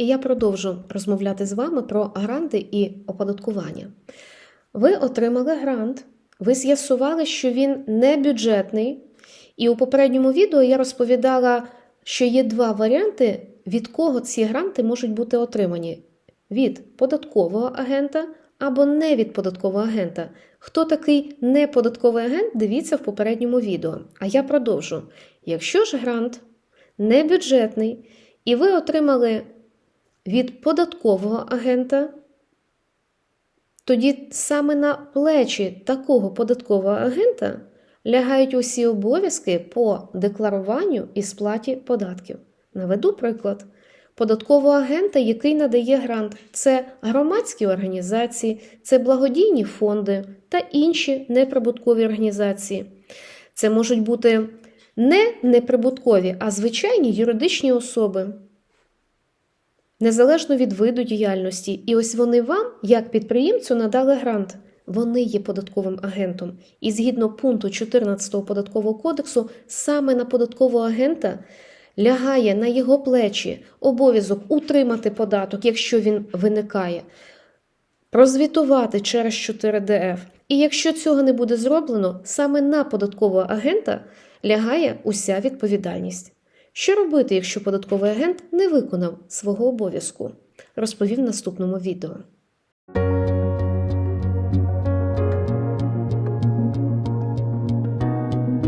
і я продовжу розмовляти з вами про гранти і оподаткування. Ви отримали грант, ви з'ясували, що він не бюджетний, і у попередньому відео я розповідала, що є два варіанти, від кого ці гранти можуть бути отримані: від податкового агента або не від податкового агента. Хто такий неподатковий агент, дивіться в попередньому відео. А я продовжу. Якщо ж грант не бюджетний, і ви отримали від податкового агента, тоді саме на плечі такого податкового агента лягають усі обов'язки по декларуванню і сплаті податків. Наведу приклад. Податкового агента, який надає грант, це громадські організації, це благодійні фонди та інші неприбуткові організації. Це можуть бути не неприбуткові, а звичайні юридичні особи, незалежно від виду діяльності. І ось вони вам, як підприємцю, надали грант. Вони є податковим агентом. І згідно пункту 14 податкового кодексу, саме на податкового агента лягає на його плечі обов'язок утримати податок, якщо він виникає, прозвітувати через 4ДФ. І якщо цього не буде зроблено, саме на податкового агента лягає уся відповідальність. Що робити, якщо податковий агент не виконав свого обов'язку? розповів в наступному відео.